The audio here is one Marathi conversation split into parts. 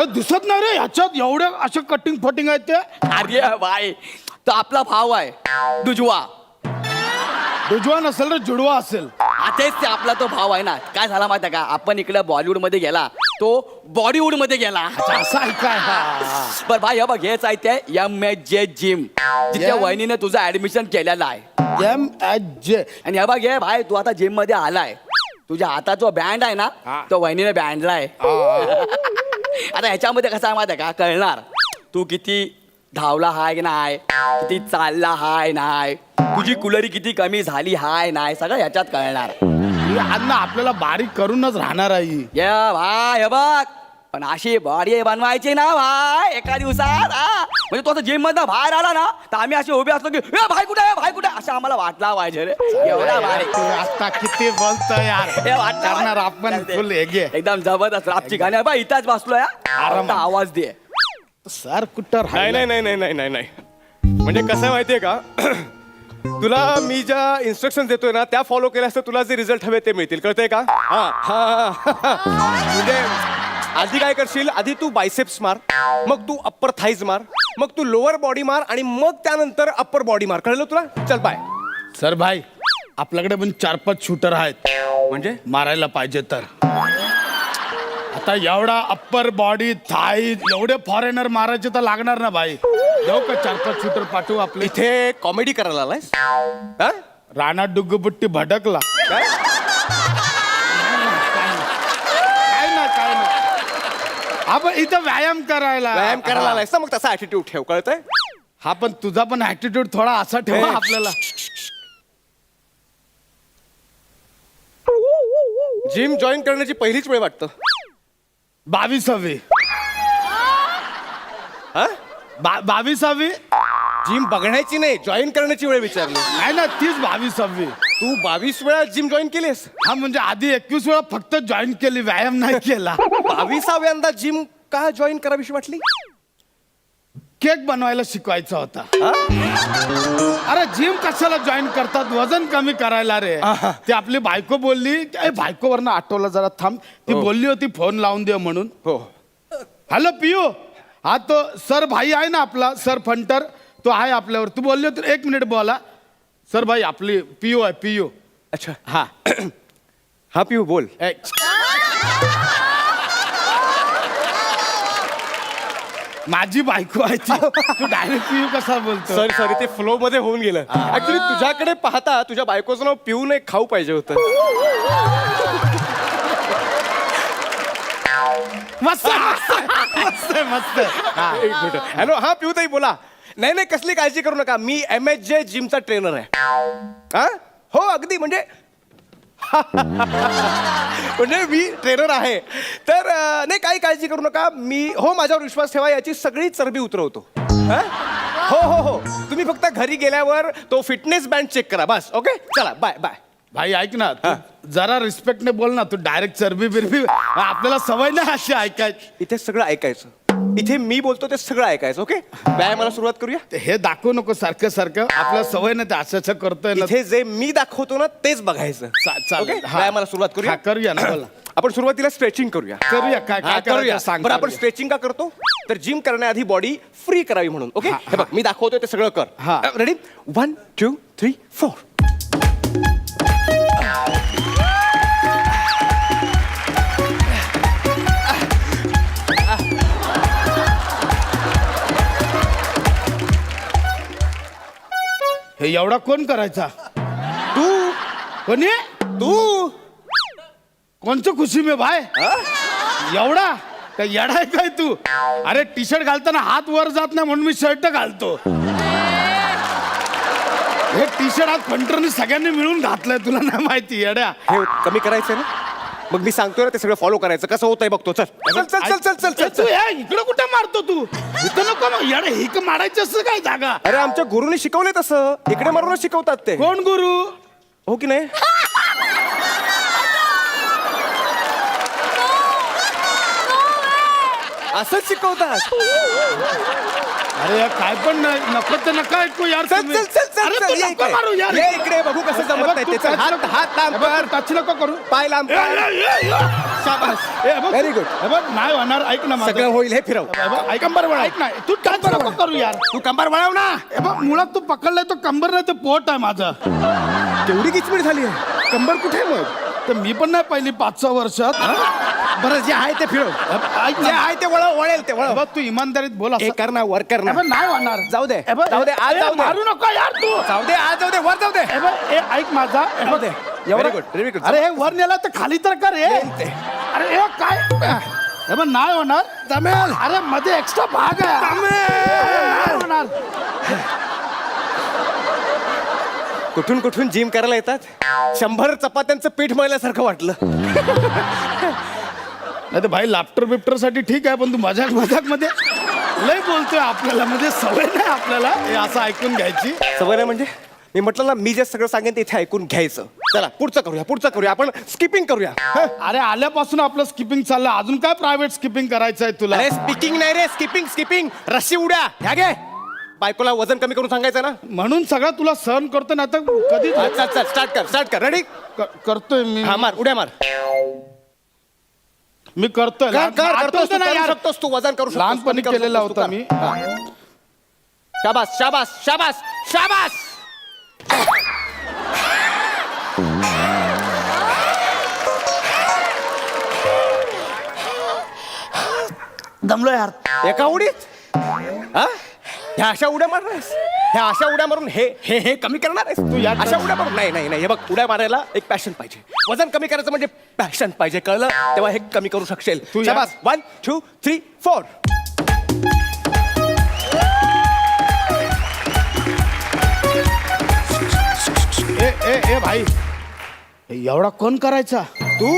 अरे दिसत नाही रे ह्याच्यात एवढे असे कटिंग फटिंग आहेत ते. अरे भाई तो आपला भाव आहे दुजवा. उजवा नसेल रे जुडवा असेल. हा, तेच ते आपला तो भाव आहे ना. काय झाला माहिती आहे का? आपण इकडे बॉलिवूडमध्ये गेला तो बॉलिवूडमध्ये गेला असं आहे काय हा बर भाई हे बघ हेच आहे ते एम एच जे जिम जिथे वहिनीने तुझं ऍडमिशन केलेलं आहे. एम एच जे आणि हे बघ हे भाई तू आता जिममध्ये आलाय. तुझ्या हातात जो बँड आहे ना हा. तो वहिनीने बँडलाय आता ह्याच्यामध्ये कसं आहे माहिती आहे का? कळणार. तू किती धावला हाय की नाही? किती चालला हाय नाही? तुझी कुलरी किती कमी झाली हाय नाही? सगळं ह्याच्यात कळणार. अन्न आपल्याला बारीक करूनच राहणार आहे. ये भाय हे बघ. पण अशी बॉडी बनवायची ना भाय एका दिवसात हा म्हणजे तो जिम मधनं बाहेर आला ना तर आम्ही असे उभे असलो की ए भाई कुठे आहे भाई कुठे आहे?" असं आम्हाला वाटला पाहिजे रे एवढा भारी तू आता किती बोलतो यार हे वाटलं करणार भाई. आपण फुल हेगे एकदम जबरदस्त रापची गाणी. बाई इथंच बसलोय हा. आरामात. आवाज दे सर कुठं नाही राहिलं? नाही नाही नाही नाही नाही नाही म्हणजे कसं आहे माहितीये का तुला मी ज्या इन्स्ट्रक्शन देतोय ना त्या फॉलो केल्यास तर तुला जे रिझल्ट हवे ते मिळतील कळतंय का हा हा हा. म्हणजे आधी काय करशील? आधी तू बायसेप्स मार मग तू अप्पर थाईज मार मग तू लोअर बॉडी मार आणि मग त्यानंतर अप्पर बॉडी मार. कळलं तुला? चल बाय सर भाई आपल्याकडे पण चार पाच शूटर आहेत. म्हणजे? मारायला पाहिजे तर. आता एवढा अप्पर बॉडी थाई एवढे फॉरेनर मारायचे तर लागणार ना भाई? जाऊ का चार पाच शूटर पाठवू आपले? इथे कॉमेडी करायला आलायस? हा? राणा डुग्गुबुट्टी काय? इथं व्यायाम करायला. व्यायाम करायला आलायस ना मग तसा ऍटिट्यूड ठेव कळतंय? हा पण तुझा पण ऍटिट्यूड थोडा असा ठेवा. आपल्याला. जिम जॉईन करण्याची पहिलीच वेळ वाटतं. बावीसावी. हा? बा- बावीसावी? जिम बघण्याची नाही जॉईन करण्याची वेळ विचारली. नाही ना तीच बावीसावी. तू बावीस वेळा जिम जॉईन केलीस? हा म्हणजे आधी एकवीस वेळा फक्त जॉईन केली व्यायाम नाही केला. बावीसाव्यांदा जिम का जॉईन करावीशी वाटली? केक बनवायला शिकवायचा होता. अरे जिम कशाला जॉईन करतात? वजन कमी करायला रे. ती आपली बायको बोलली बायको वरनं आठवलं जरा थांब. ती बोलली होती फोन लावून दे म्हणून. हो. हॅलो पियू. हा तो सर भाई आहे ना आपला सर फंटर तो आहे आपल्यावर. तू बोलली होती एक मिनिट बोला. सर भाई आपली पियू आहे पियू. अच्छा. हा. हा पिऊ बोल. ए, माझी बायको आहे ती. तू डायरेक्ट पियू कसा बोलतो? सॉरी सॉरी ते फ्लो मध्ये होऊन गेलं. ऍक्च्युली तुझ्याकडे पाहता तुझ्या बायकोचं नाव पिऊन एक खाऊ पाहिजे होतं. मस्त मस्त मस्त मस्त. हा. एक मिनिट. हॅलो हा पिऊ ताई बोला. नाही नाही कसली काळजी करू नका. मी एम एच जे जिमचा ट्रेनर आहे. हा? हो अगदी म्हणजे म्हणजे मी ट्रेनर आहे. तर अं, नाही काही काळजी करू नका. मी हो माझ्यावर विश्वास ठेवा याची सगळी चरबी उतरवतो. हा? हो हो हो. तुम्ही फक्त घरी गेल्यावर तो फिटनेस बँड चेक करा बस. ओके चला बाय बाय भाई ऐक ना तू जरा रिस्पेक्टने बोल ना तू डायरेक्ट चरबी बिरबी आपल्याला सवय नाही अशी ऐकायची. इथे सगळं ऐकायचं. इथे मी बोलतो ते सगळं ऐकायचं ओके व्यायामाला सुरुवात करूया. ते हे दाखवू नको सारखं सारखं. आपल्याला सवय नाही ते असं असं करतोय ना. इथे जे मी दाखवतो ना तेच बघायचं. चा- चालेल. हा. व्यायामाला सुरुवात करूया. हा, करूया ना, बोला. आपण सुरुवातीला स्ट्रेचिंग करूया. करूया काय हा, काय करूया. सांग बरं आपण करूया. स्ट्रेचिंग का करतो? तर जिम करण्याआधी बॉडी फ्री करावी म्हणून ओके हा, हे बघ मी दाखवतोय ते सगळं कर. हा. Ready one two three four हे एवढा कोण करायचा? तू? कोणी? तू? कोणचं खुशी मे भाय एवढा? काय येडा आहे काय तू? अरे टी शर्ट घालताना हात वर जात नाही म्हणून मी शर्ट घालतो. हे टी शर्ट आज फंटरने सगळ्यांनी मिळून घातलंय तुला नाही माहिती येड्या. हे कमी करायचंय ना? मग मी सांगतोय ना ते सगळं फॉलो करायचं. कसं होतंय बघतो. चल. चल चल चल चल चल चल तू हे इकडं कुठं मारतो तू? इथं नको मग. येडे हिक मारायचं असं काय जागा? अरे आमच्या गुरुने शिकवले तसं. इकडे मारूनच शिकवतात ते. कोण गुरु? हो की नाही? असंच शिकवतात. अरे यार, काय पण नाही. नको ते नका ऐकू यार चल तुम्ही. चल चल चल अरे चल. तू ये नको इकडे. मारू यार. ये इकडे बघू कसं हे जमत बघ, नाही तू ते चल. touch हात नको- हात लांब हे बघ, कर. तू touch नको करू. पाय लांब ए, कर. ए, ए, ए. शाबास. ए, हे बघ. Very good. हे बघ नाही होणार. ऐक ना माझं. सगळं होईल हे फिरव. हे बघ, ऐक कंबर ऐक ना तू टच नको करू यार. तू कंबर वळव ना. हे बघ मुळात तू पकडलाय तो कंबर नाही ते पोट आहे माझं. केवढी किचमीट झाली आहे. कंबर कुठे आहे मग? तर मी पण नाही पहिली पाच सहा वर्षात बरं जे आहे ते फिरव. ऐक जे ना आहे ते वळव वळेल ते बघ तू इमानदारीत बोल. हे कर ना वर कर ना. नाही होणार जाऊ दे. बघ, जाऊ दे, आज ए, जाऊ दे. मारू नको यार तू. जाऊ दे आज जाऊ दे वर जाऊ दे. बघ, ए, ऐक माझा. बघ, दे. Very good, very good. अरे हे वर नेला तर खाली तर कर हे. अरे हे काय? हे बघ नाही होणार. जमेल. अरे मध्ये एक्स्ट्रा भाग आहे अरे, नाही होणार कुठून कुठून जिम करायला येतात? शंभर चपात्यांचं पीठ मळल्यासारखं वाटलं. नाही तर भाई लाफ्टर बिफ्टरसाठी ठीक आहे पण तू मजाक मजाकमध्ये लय बोलतोय आपल्याला म्हणजे सवय नाही आपल्याला हे असं ऐकून घ्यायची. सवय नाही म्हणजे? मी म्हटलं ना मी जे सगळं सांगेन ते इथे ऐकून घ्यायचं. चला पुढचं करूया पुढचं करूया आपण स्किपिंग करूया. हं? अरे आल्यापासून आपलं स्किपिंग चाललं. अजून काय प्रायव्हेट स्किपिंग करायचं आहे तुला? अरे स्पीकिंग नाही रे स्किपिंग स्किपिंग रस्सी उड्या. ह्या घे. बायकोला वजन कमी करून सांगायचं ना? म्हणून सगळं तुला सहन करतो ना आता कधी अच्छा अच्छा स्टार्ट कर स्टार्ट कर. रेडी क- करतोय मी. हा मार उड्या मार. मी करतोय. कर कर आठवतं करतोस तू, ना करू यार. शकतोस तू वजन करू शकतोस, लहानपणी कमी करू केलेला शकतोस, तू होता कर. मी. शाबास शाबास शाबास शाबास! दमलो यार. एका उडीत? हा? ह्या अशा उड्या मारणार आहेस? ह्या अशा उड्या मारून हे हे हे कमी करणार आहेस? तू या- अशा उड्या मारून नाही नाही नाही. हे बघ उड्या मारायला एक पॅशन पाहिजे. वजन कमी करायचं म्हणजे पॅशन पाहिजे. कळलं? तेव्हा हे कमी करू शकशील. तू या- शाबास. वन टू थ्री फोर ए ए ए भाई. एवढा कोण करायचा? तू?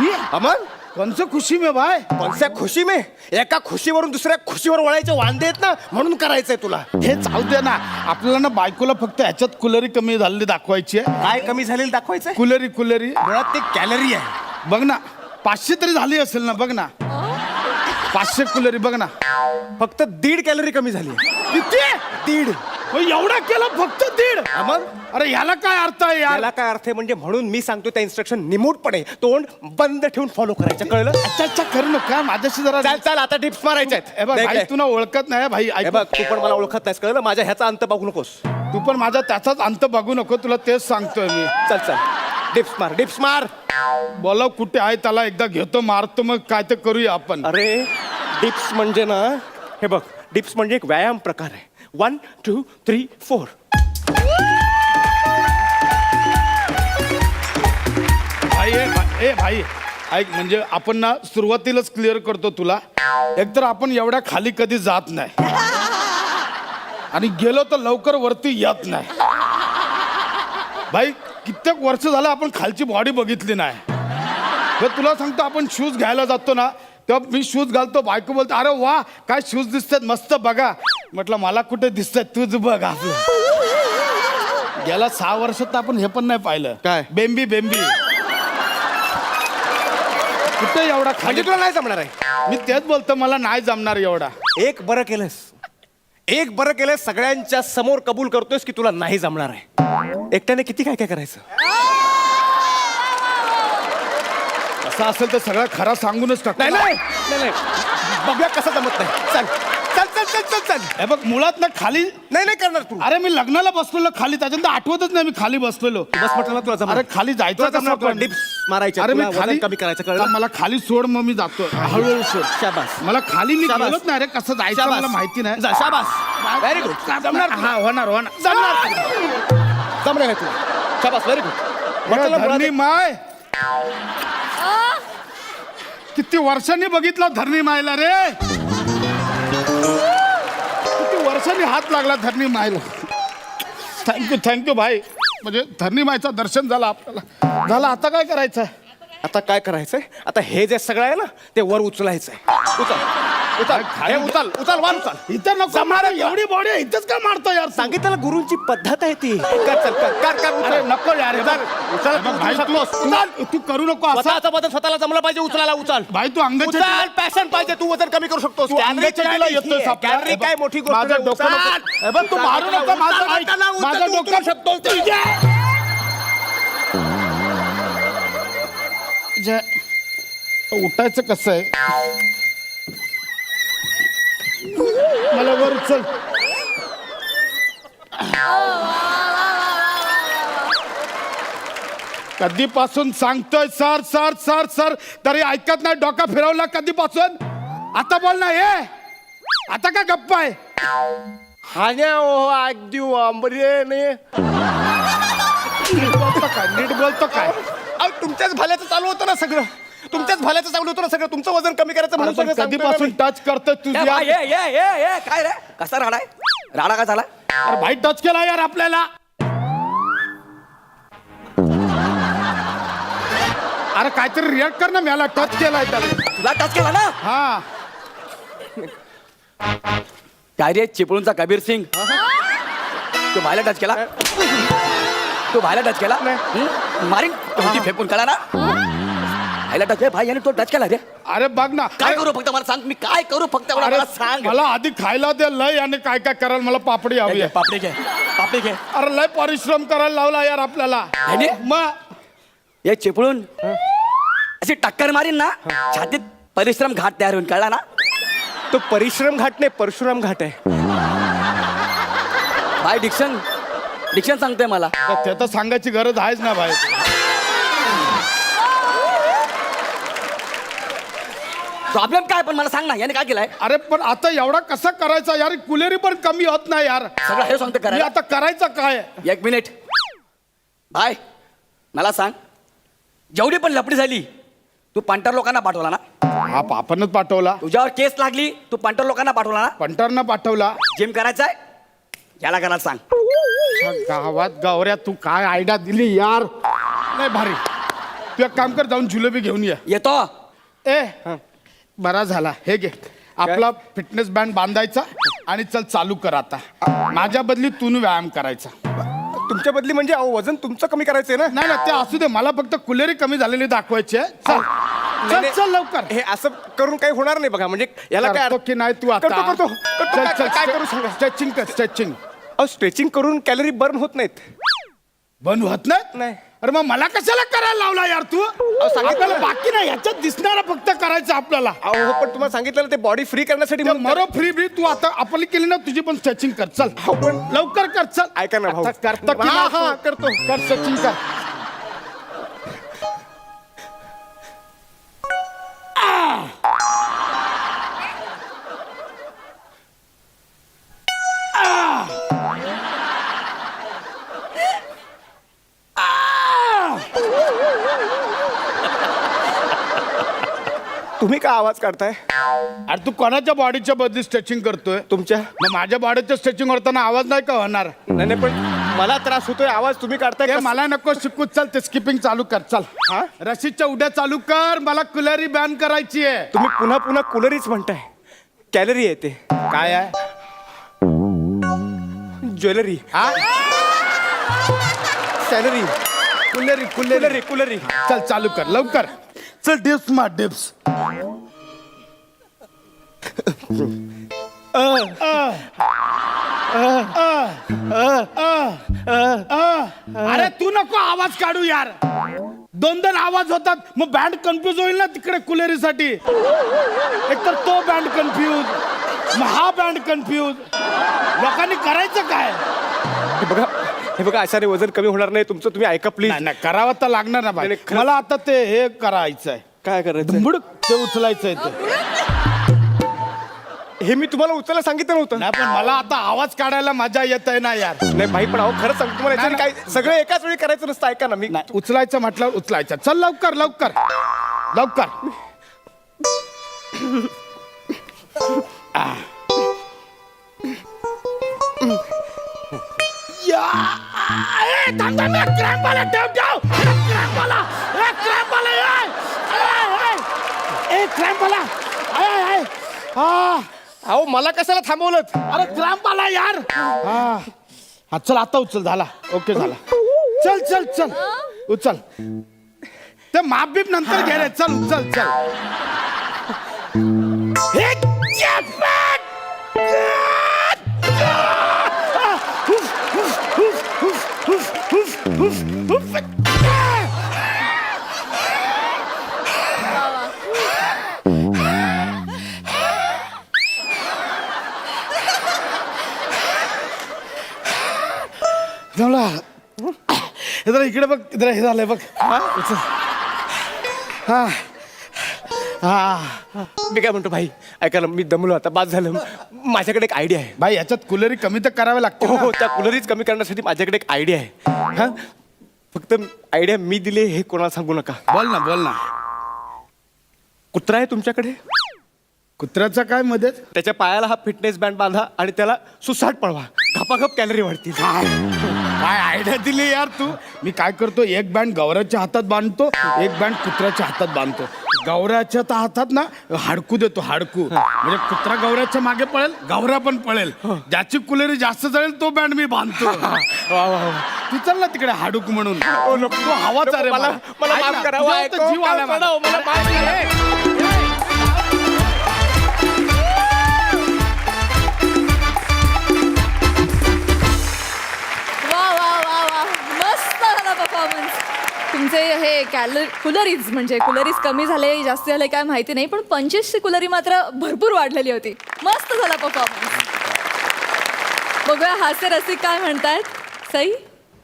मी? अमन? कोणचं खुशी में भाई? कोणत्या खुशी में? एका खुशीवरून दुसऱ्या खुशीवर वळायचे वांदे आहेत ना म्हणून करायचंय तुला. हे चालू दे ना. आपल्याला ना बायकोला फक्त ह्याच्यात कुलरी कमी झालेली दाखवायची आहे. काय कमी झालेलं दाखवायचंय? कुलरी कुलरी. मुळात ते कॅलरी आहे. बघ ना पाचशे तरी झाली असेल ना बघ ना. पाचशे कुलरी बघ ना. फक्त दीड कॅलरी कमी झाली. किती? दीड. एवढं केलं फक्त दीड. अमन अरे ह्याला काय अर्थ आहे यार? याला काय अर्थ आहे म्हणजे म्हणून मी सांगतो त्या इन्स्ट्रक्शन निमूटपणे. तोंड बंद ठेवून फॉलो करायचं कळलं? अच्छा अच्छा करू नका. माझ्याशी जरा चाल चाल आता टिप्स मारायच्या हे बघ भाई तुला ओळखत नाही भाई हे ऐक बघ तू पण मला ओळखत नाहीस कळलं? माझ्या ह्याचा अंत बघू नकोस. तू पण माझा त्याचाच अंत बघू नको तुला तेच सांगतोय मी. चल चल. डिप्स मार डिप्स मार. बोलाव कुठे आहे? त्याला एकदा घेतो मारतो मग काय ते करूया आपण. अरे डिप्स म्हणजे ना हे बघ डिप्स म्हणजे एक व्यायाम प्रकार आहे. वन टू थ्री फोर भाई ए भाई- ए भाई ऐक म्हणजे आपण ना सुरुवातीलाच क्लिअर करतो तुला. एकतर आपण एवढ्या खाली कधी जात नाही. आणि गेलो तर लवकर वरती येत नाही. भाई कित्येक वर्ष झालं आपण खालची बॉडी बघितली नाही. तर तुला सांगतो आपण शूज घ्यायला जातो ना तेव्हा मी शूज घालतो बायको बोलतो अरे वा काय शूज दिसतात मस्त बघा. म्हटलं मला कुठे दिसतात तूच बघ आपलं गेल्या सहा वर्षात तर आपण हे पण नाही पाहिलं. काय? बेंबी बेंबी. कुठे एवढा खाली म्हणजे तुला नाही जमणार आहे? मी तेच बोलतो मला नाही जमणार एवढा. एक बरं केलंस. एक बरं केलंस सगळ्यांच्या समोर कबूल करतोयस की तुला नाही जमणार आहे. एकट्याने किती काय काय करायचं? असं असेल तर सगळं खरा सांगूनच टाक नाही नाही नाही नाही. बघूया कसं जमत नाही. चल. चल चल चल हे बघ मुळात ना खाली नाही नाही करणार तू. अरे मी लग्नाला बसलेलो खाली त्याच्यानंतर आठवतच नाही मी खाली बसलेलो. बस म्हटलं ना तुला. अरे खाली जायचं कसं मारायच्या, अरे मी तुला खाली वजन कमी करायचं, कळलं? मला खाली सोड मग मी जातो. हळूहळू सोड. शाबास. मला खाली मी शाबास. गेलोच नाही. रे कसं जायचं शाबास. मला माहिती नाही. जा, शाबास. व्हेरी गुड जमणार हा होणार होणार. जमणार जमणार आहे तुला? शाबास. व्हेरी गुड म्हटलं मुळात धरणी माय किती वर्षांनी बघितलं धरणी मायला रे. धरणी हात लागला धरणी मायला. थँक्यू थँक्यू भाई. म्हणजे धरणी मायचं दर्शन झालं आपल्याला. झालं आता काय करायचं? आता काय करायचंय? आता हे जे सगळं आहे ना ते वर उचलायचंय. उचल. उचल. हे उचल. उचल वर उचल. इथं नको. मारा एवढी बॉडी इथंच काय मारतो यार सांगितलं गुरुंची पद्धत आहे ती. कर चल कर कर कर अरे उचल नको यार उचल. उचल बघ, भाई, उचलू शकतोस. तू- उचल. तू- तू करू नको असं. स्वतःचा बदल स्वतःला जमलं पाहिजे उचलायला उचल. भाई तू उचल. पॅशन पाहिजे तू वजन कमी करू शकतोस. तू अंगाच्या तिला. कॅलरी काय मोठी गोष्ट माझं नाही. डोकं उचल. नको- हे बघ, तू मारू नको माझं उचल, ऐक. उचल, माझं तू. डोकं- उचलू. शकतोस. म्हणजे उठायचं कसं आहे? मला वर चल. कधीपासून सांगतोय सर सर सर सर तरी ऐकत नाही डोका फिरवला कधीपासून? आता बोल ना ये आता का गप्पा आहे? हाण्या ओ अगदी वांबरे ने. नीट बोलतो काय नीट बोलतो काय? तुमच्याच भल्याचं चालू होतं ना सगळं? तुमच्याच भल्याचं चालू होतं ना सगळं? तुमचं वजन कमी करायचं म्हणून सगळं सांगतोय ना कधीपासून मी. टच ए, तुझ्या ये काय रे? कसा राडा आहे? राडा का झाला? अरे भाई टच केला यार आपल्याला. अरे काहीतरी रिॲक्ट कर ना मला टच केलाय त्याला तुला टच केला ना? हा. काय रे चिपळूणचा कबीर सिंग? तू भायला टच केला? तू भायला टच केला? हं? मारीन तुमची फेकून कळा ना. भाईला टच भाई याने तो टच केला रे. अरे बघ ना काय करू फक्त मला सांग मी काय करू फक्त एवढं अरे मला सांग. मला आधी खायला दे लय आणि काय काय करायला मला पापडी हवी आहे. पापडी घे पापडी घे. अरे लय परिश्रम करायला लावला यार आपल्याला. आणि? मग हे चिपळून अशी टक्कर मारीन ना छातीत परिश्रम घाट तयार होईल कळला ना? तो परिश्रम घाट नाही परशुराम घाट आहे. भाई डिक्शन डिक्शन सांगतोय मला. तर ते तर सांगायची गरज आहेच ना भाई प्रॉब्लेम काय पण मला सांग ना याने काय केलंय? अरे पण आता एवढा कसा करायचा यार? कुलेरी पण कमी होत नाही यार. सगळं हे सांगतो मी करायला आता करायचं काय? एक मिनिट भाई मला सांग. जेवढी पण लपडी झाली तू पंटर लोकांना पाठवला ना? हा आपणच पाठवला. तुझ्यावर केस लागली तू पंटर लोकांना पाठवला ना? पंटरनं पाठवला. जिम करायचंय? याला करायला सांग. गावात गावऱ्या तू काय आयडिया दिली यार? नाही भारी. तू एक काम कर जाऊन जुलेबी घेऊन ये. येतो. ए बरा झाला. हे घे. आपला फिटनेस बँड बांधायचा आणि चल चालू कर आता. माझ्या बदली तू व्यायाम करायचा. तुमच्या बदली म्हणजे अहो, वजन तुमचं कमी करायचंय ना? नाही ना ते असू दे. मला फक्त कुलेरी कमी झालेली दाखवायची आहे. चल. चल नाही. चल लवकर. हे असं करून काही होणार नाही बघा. म्हणजे याला काय करतो की नाही तू आता? करतो करतो करतो. काय- काय- काय करू सांगा? स्ट्रेचिंग कर स्ट्रेचिंग अहो स्ट्रेचिंग करून कॅलरी बर्न होत नाहीत. बंद होत नाही नाही. अरे मग मला कशाला करायला लावला यार तू सांगितलं आपल्याला. बाकी नाही ह्याच्यात दिसणारा फक्त करायचं आपल्याला अहो हो, पण तुम्हाला सांगितलं ना ते बॉडी फ्री करण्यासाठी म्हणून मरो फ्री फ्री तू आता आपली केली ना तुझी पण स्ट्रेचिंग कर चल हो, पण लवकर कर चल ऐका ना भाऊ. आता करतो की हा, नाही हा? करतो. कर स्ट्रेचिंग कर आवाज काढताय? अरे तू कोणाच्या बॉडीच्या बदली स्ट्रेचिंग करतोय? तुमच्या? मग माझ्या बॉडीचं स्ट्रेचिंग करताना आवाज नाही का होणार? नाही नाही, पण मला त्रास होतोय. आवाज तुम्ही काढताय ते कसं? मला नको शिकू चल ते स्किपिंग चालू कर चल. हा? रशीदच्या उड्या चालू कर मला कुलरी बॅन करायची आहे. तुम्ही पुन्हा पुन्हा कुलरीच म्हणताय. कॅलरी येते काय आहे? ज्वेलरी हा? सॅलरी कुलेरी कुलरी कुलरी चल चालू कर लवकर. चल डिप्स मार डिप्स अरे तू नको आवाज काढू यार. दोन दोन आवाज होतात मग बँड कन्फ्युज होईल ना तिकडे कुलेरीसाठी. एकतर तो बँड कन्फ्यूज मग हा बँड कन्फ्यूज लोकांनी करायचं काय? हे बघा हे बघा अशाने वजन कमी होणार नाही तुमचं तुम्ही ऐका प्लीज नाही नाही करावं तर लागणार ना नाही, खरं- मला आता ते हे करायचं आहे काय करायचं बुडक ते उचलायचं आहे ते हे मी तुम्हाला उचलायला सांगितलं नव्हतं. नाही पण मला आता आवाज काढायला मजा येत आहे ना यार. नाही भाई पण अहो खरंच सांगतो तुम्हाला काय सगळं एकाच वेळी करायचं नसतं ऐका ना मी नाही उचलायचं म्हटलं उचलायचं. चल लवकर लवकर. लवकर. अहो मला कशाला थांबवलं अरे क्रॅम्प आला यार. हा. हा चल आता उचल झाला. ओके झाला. चल चल चल. उचल. ते माप बीप नंतर घे रे. चल उचल चल. हे जपान! जमला जरा इकडे बघ जरा हे झालंय बघ. उचल. हा. हा. मी काय म्हणतो भाई ऐका ना मी दमलो आता बाद झालं. माझ्याकडे एक आयडिया आहे. भाई याच्यात कुलरी कमी तर करावे लागते हो हो त्या कुलरीच कमी करण्यासाठी माझ्याकडे एक आयडिया आहे. हा? फक्त आयडिया मी दिली हे कोणाला सांगू नका. बोल ना बोल ना. कुत्रा आहे तुमच्याकडे? कुत्र्याचा काय मदत? त्याच्या पायाला हा फिटनेस बँड बांधा आणि त्याला सुसाट पळवा. घपाघप कॅलरी वाढतील काय आयडिया दिली यार तू? मी काय करतो एक बँड गौऱ्याच्या हातात बांधतो एक बँड कुत्र्याच्या हातात बांधतो. गौऱ्याच्या तर हातात ना हाडकू देतो हाडकू. म्हणजे कुत्रा गौऱ्याच्या मागे पळेल गौऱ्या पण पळेल. ज्याची कुलेरी जास्त जळेल तो बँड मी बांधतो. वा वा वा. तू चल ना तिकडे हाडूक म्हणून. तो हवाचा रे मला माफ करा जीव आला माझा. मला माफ करा. कॅलर कुलरीज म्हणजे कुलरीज कमी झाले जास्त झाले काय माहिती नाही पण पंचवीसची कुलरी मात्र भरपूर वाढलेली होती. मस्त झाला परफॉर्मन्स बघूया हास्य रसिक काय म्हणतायत? सई?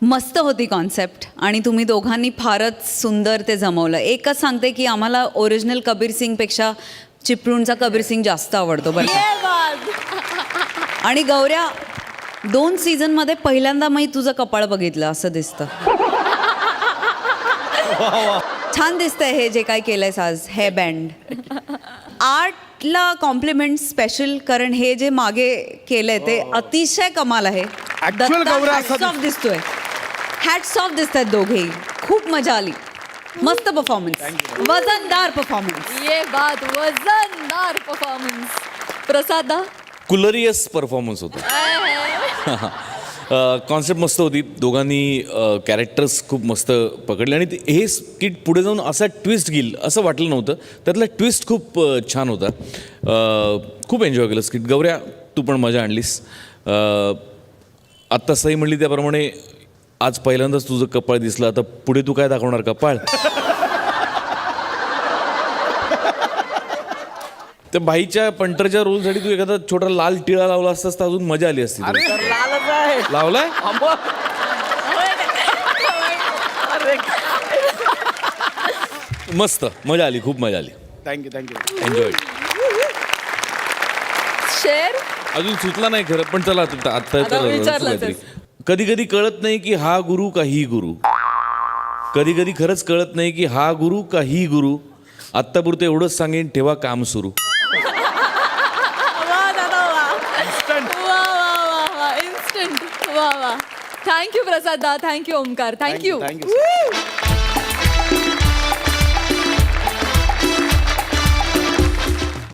मस्त होती कॉन्सेप्ट आणि तुम्ही दोघांनी फारच सुंदर ते जमवलं. एकच सांगते की आम्हाला ओरिजिनल कबीर सिंगपेक्षा चिपळूणचा कबीर सिंग जास्त आवडतो बरं. आणि गौऱ्या दोन सीझनमध्ये पहिल्यांदा मी तुझं कपाळ बघितलं असं दिसतं. छान दिसतंय हे जे काय केलंयस आज हे बँड आर्टला कॉम्प्लिमेंट स्पेशल कारण हे जे मागे केलंय ते अतिशय कमाल आहे. Actual असं दिसतोय. हॅट्स ऑफ दिसत आहेत दोघेही. खूप मजा आली. मस्त परफॉर्मन्स वजनदार परफॉर्मन्स ये बात वजनदार परफॉर्मन्स प्रसादा? कुलरियस परफॉर्मन्स होता. कॉन्सेप्ट मस्त होती. दोघांनी कॅरेक्टर्स खूप मस्त पकडले. आणि ते- हे स्किट पुढे जाऊन असा ट्विस्ट घेईल असं वाटलं नव्हतं. त्यातला ट्विस्ट खूप छान होता. खूप एन्जॉय केलं स्किट गौऱ्या तू पण मजा आणलीस. आत्ता सही म्हणली त्याप्रमाणे आज पहिल्यांदाच तुझं कपाळ दिसलं. आता पुढे तू काय दाखवणार कपाळ? त्या बाईच्या पंटरच्या रोलसाठी तू एखादा छोटा लाल टिळा लावला असतास तर अजून मजा आली असती तुला. तर लालच आहे. लावलाय? आंबो. अरे. मस्त. मजा आली खूप मजा आली. Thank you thank you enjoy शेर? अजून सुचला नाही खरं पण चला आता आता आता विचारलंच आहे. कधी कधी कळत नाही की हा गुरु का ही गुरु. कधी कधी खरंच कळत नाही की हा गुरु का ही गुरु. आत्तापुरतं एवढंच सांगेन ठेवा काम सुरू वा दादा वा वा वा वा वा इन्स्टंट वा वा thank you प्रसादा thank you Omkar thank you thank you